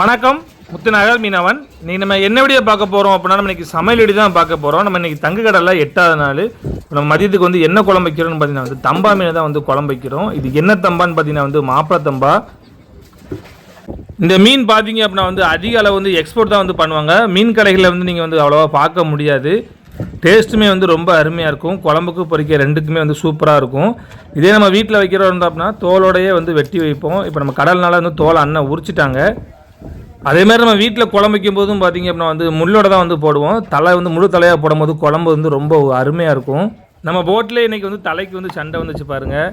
வணக்கம். முத்துநகர் மீனவன். நீ நம்ம என்ன வீடியோ பார்க்க போகிறோம் அப்படின்னா நம்ம இன்னைக்கு சமையல் வீடியோ தான் பார்க்க போகிறோம் நம்ம இன்னைக்கு தங்கு கடலில் எட்டாவது நாள். நம்ம மதியத்துக்கு வந்து என்ன குழம்பு வைக்கிறோம்னு பார்த்தீங்கன்னா வந்து தம்பா மீன் தான் வந்து குழம்பு வைக்கிறோம். இது என்ன தம்பான்னு பார்த்தீங்கன்னா வந்து மாப்பிள தம்பா. இந்த மீன் பார்த்தீங்க அப்படின்னா வந்து அதிக அளவு வந்து எக்ஸ்போர்ட் தான் வந்து பண்ணுவாங்க. மீன் கடைகளில் வந்து நீங்கள் வந்து அவ்வளோவா பார்க்க முடியாது. டேஸ்ட்டுமே வந்து ரொம்ப அருமையாக இருக்கும். குழம்புக்கு பொறிக்க ரெண்டுக்குமே வந்து சூப்பராக இருக்கும். இதே நம்ம வீட்டில் வைக்கிறோம் இருந்தா அப்படின்னா தோலோடையே வந்து வெட்டி வைப்போம். இப்போ நம்ம கடல்னால வந்து தோலை அண்ணன் உரிச்சிட்டாங்க. அதே மாதிரி நம்ம வீட்டில் குழம்பு வைக்கும் போதும் பார்த்திங்க அப்படின்னா வந்து முள்ளோட தான் வந்து போடுவோம். தலை வந்து முழு தலையாக போடும்போது குழம்பு வந்து ரொம்ப அருமையாக இருக்கும். நம்ம போட்டில் இன்னைக்கு வந்து தலைக்கு வந்து சண்டை வந்துச்சு பாருங்கள்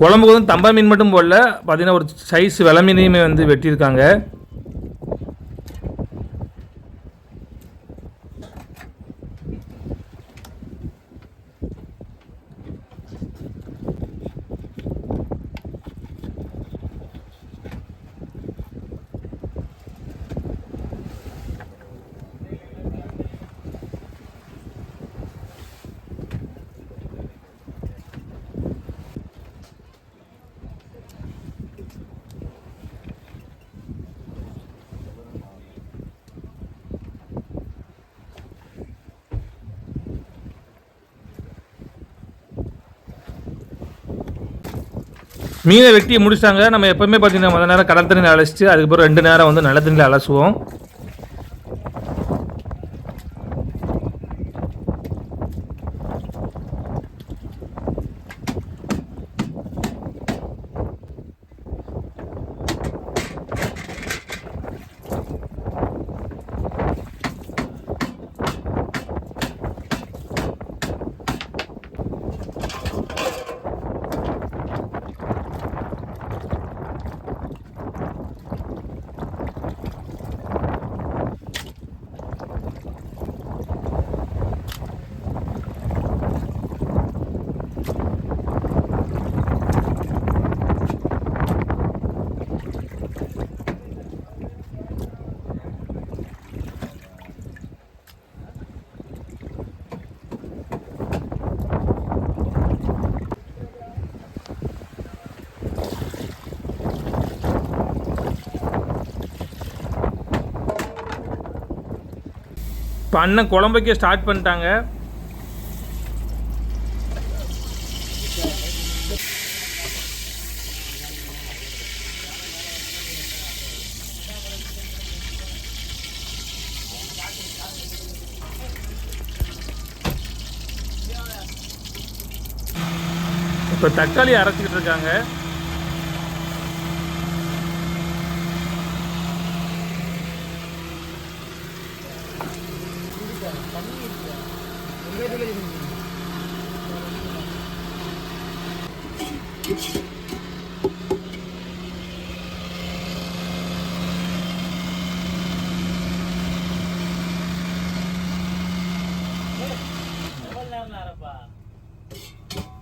குழம்புக்கு வந்து தம்பா மீன் மட்டும் போடல. பார்த்தீங்கன்னா ஒரு சைஸ் வில மீனையுமே வந்து வெட்டியிருக்காங்க. மீனை வெட்டி முடிச்சாங்க. நம்ம எப்பவுமே பார்த்தீங்கன்னா முதல் நேரம் கடல் தண்ணியில் அழைச்சிட்டு அதுக்கப்புறம் ரெண்டு நேரம் வந்து நல்ல தண்ணியில் அலசுவோம். இப்போ அண்ணன் குழம்பு ஸ்டார்ட் பண்ணிட்டாங்க. இப்போ தக்காளி அரைச்சிக்கிட்டு இருக்காங்க.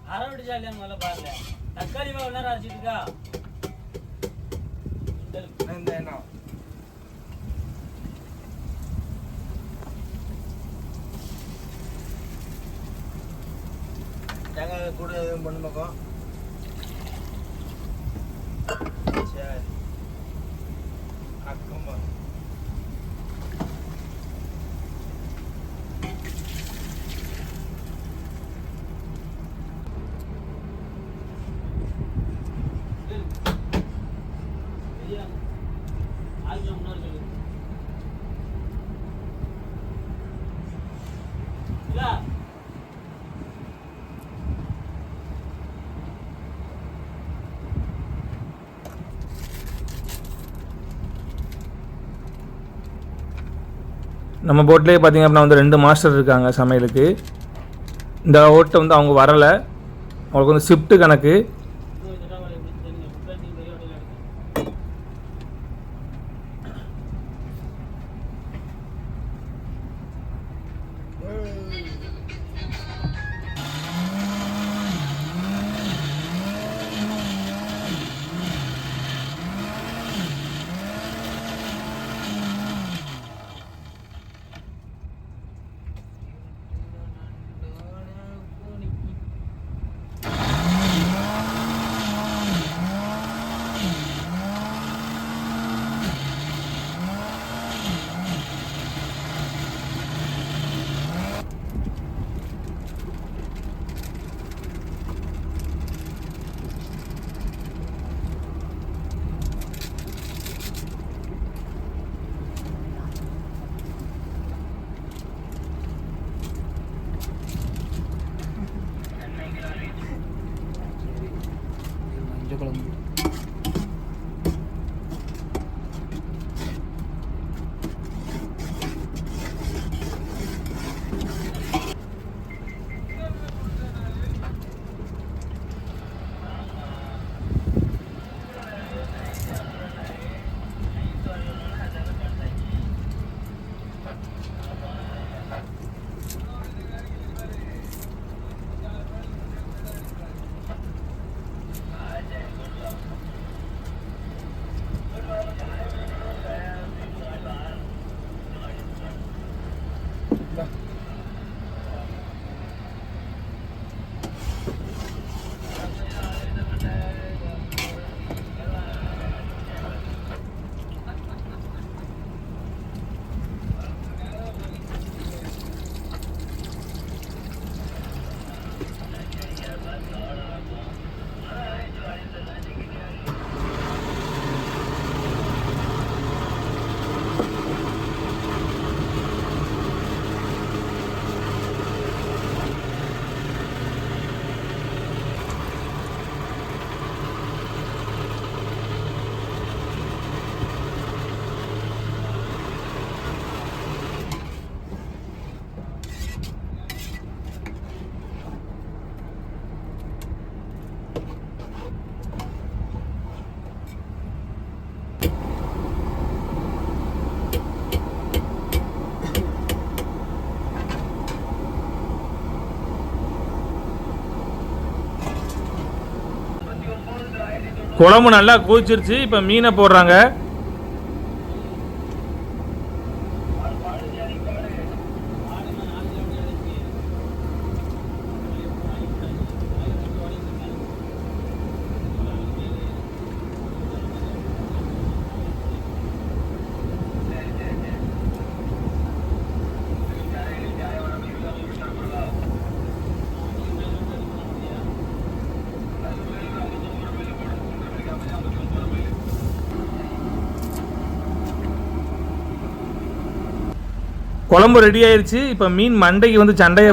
அரவடிச்சாலியான்னு முதல்ல பாருங்க தக்காளி எவ்வளோ நேரம் அரைச்சிட்டு இருக்கா தேங்காய் கூட எதுவும் பண்ண பக்கம் நம்ம போட்லேயே பார்த்தீங்க அப்படின்னா வந்து ரெண்டு மாஸ்டர் இருக்காங்க சமையலுக்கு. இந்த ஓட்டை வந்து அவங்க வரலை. அவங்களுக்கு வந்து ஷிஃப்ட்டு கணக்கு. குழம்பு நல்லா கொதிச்சிருச்சு இப்போ மீனை போடுறாங்க. குழம்பு ரெடி ஆயிருச்சு. இப்போ மீன் மண்டைக்கு வந்து சண்டையை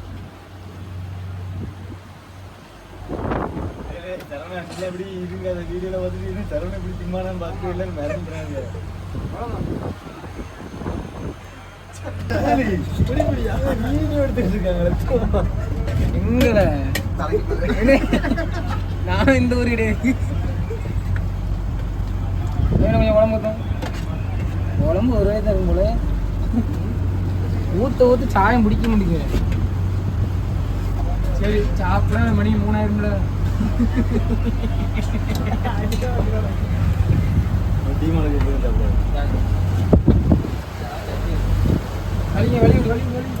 சரவணா இல்லை எப்படி இதுங்க அந்த வீடியோல பார்த்துட்டு சரவணா இப்படி திம்மானான்னு பார்த்துட்டு வீடியோ எடுத்துட்டு இருக்காங்க. எங்கட? நான் இந்த ஊர் கிடையாது வேணும் கொஞ்சம் உடம்பு உடம்பு ஒரு வயது இருக்கும் போல. ஊற்ற ஊற்ற சாயம் பிடிக்க முடியுங்க சரி சாப்பிட மணி மூணாயிரம்ல. டீ மலை வலிங்க